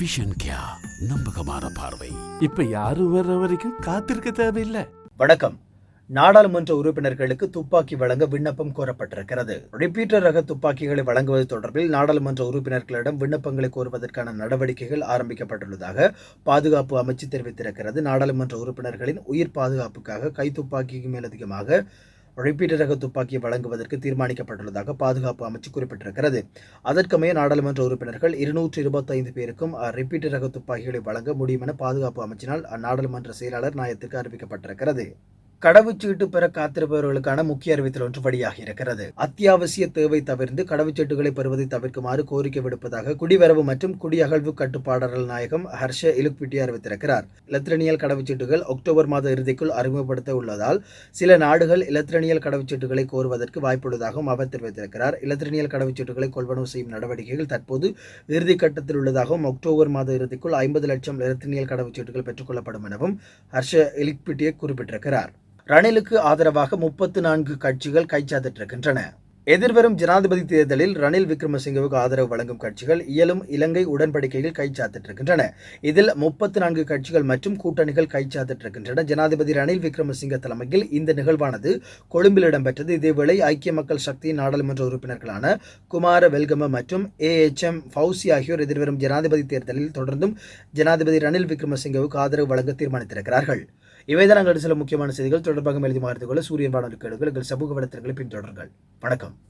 Vision கியா நம்பகமான பார்வை. இப்ப யாரும் வர்ற வரைக்கும் காத்திருக்க தேவையில்லை. வணக்கம். நாடாளுமன்ற உறுப்பினர்களுக்கு துப்பாக்கி வழங்க விண்ணப்பம் கோரப்பட்டிருக்கிறது. ரிப்பீட்டர் ரக துப்பாக்கிகளை வழங்குவது தொடர்பில் நாடாளுமன்ற உறுப்பினர்களிடம் விண்ணப்பங்களை கோருவதற்கான நடவடிக்கைகள் ஆரம்பிக்கப்பட்டுள்ளதாக பாதுகாப்பு அமைச்சு தெரிவித்திருக்கிறது. நாடாளுமன்ற உறுப்பினர்களின் உயிர் பாதுகாப்புக்காக கைத்துப்பாக்கிக்கு மேலதிகமாக ரிப்பீட்டர் ரக துப்பாக்கி வழங்குவதற்கு தீர்மானிக்கப்பட்டுள்ளதாக பாதுகாப்பு அமைச்சு குறிப்பிட்டிருக்கிறது. அதற்கமைய நாடாளுமன்ற உறுப்பினர்கள் இருநூற்று இருபத்தைந்து பேருக்கும் ரிப்பீட்டர் ரக துப்பாக்கிகளை வழங்க முடியும் என பாதுகாப்பு அமைச்சினால் அந்நாடாளுமன்ற செயலாளர் நாயத்திற்கு அறிவிக்கப்பட்டிருக்கிறது. கடவுச்சீட்டு பெற காத்திருப்பவர்களுக்கான முக்கிய அறிவித்தல் ஒன்று வழியாக இருக்கிறது. அத்தியாவசிய தேவை தவிர்த்து கடவுச்சீட்டுகளை பெறுவதை தவிர்க்குமாறு கோரிக்கை விடுப்பதாக குடிவரவு மற்றும் குடியகழ்வு கட்டுப்பாடர்கள் நாயகம் ஹர்ஷ இலுக்பிட்டி அறிவித்திருக்கிறார். இலத்திரனியல் கடவுச்சீட்டுகள் அக்டோபர் மாத இறுதிக்குள் அறிமுகப்படுத்த உள்ளதால் சில நாடுகள் இலத்திரனியல் கடவுச்சீட்டுகளை கோருவதற்கு வாய்ப்புள்ளதாகவும் அவர் தெரிவித்திருக்கிறார். இலத்திரனியல் கடவுச்சீட்டுகளை கொள்வனவு செய்யும் நடவடிக்கைகள் தற்போது இறுதி கட்டத்தில் உள்ளதாகவும் அக்டோபர் மாத இறுதிக்குள் ஐம்பது லட்சம் இலத்திரனியல் கடவுச்சீட்டுகள் பெற்றுக்கொள்ளப்படும் எனவும் ஹர்ஷ இலிக்பிட்டியை குறிப்பிட்டிருக்கிறார். ரணிலுக்கு ஆதரவாக முப்பத்து நான்கு கட்சிகள் கைச்சாத்திட்டிருக்கின்றன. எதிர்வரும் ஜனாதிபதி தேர்தலில் ரணில் விக்ரமசிங்கவுக்கு ஆதரவு வழங்கும் கட்சிகள் இயலும் இலங்கை உடன்படிக்கையில் கைச்சாத்திட்டிருக்கின்றன. இதில் முப்பத்து நான்கு கட்சிகள் மற்றும் கூட்டணிகள் கைச்சாத்திட்டிருக்கின்றன. ஜனாதிபதி ரணில் விக்ரமசிங்க தலைமையில் இந்த நிகழ்வானது கொழும்பில் இடம்பெற்றது. இதேவேளை ஐக்கிய மக்கள் சக்தியின் நாடாளுமன்ற உறுப்பினர்களான குமார வெல்கம மற்றும் ஏ எச் எம் ஃபவுசி ஆகியோர் எதிர்வரும் ஜனாதிபதி தேர்தலில் தொடர்ந்தும் ஜனாதிபதி ரணில் விக்ரமசிங்கவுக்கு ஆதரவு வழங்க தீர்மானித்திருக்கிறார்கள். இவைதான் சில முக்கியமான செய்திகள். தொடர்பாக எழுதி மாறித்துக் சூரியன் வானொலி கேளுங்கள் எங்கள் சமூக வலைத்தளங்களை பின்தொடருங்கள். வணக்கம்.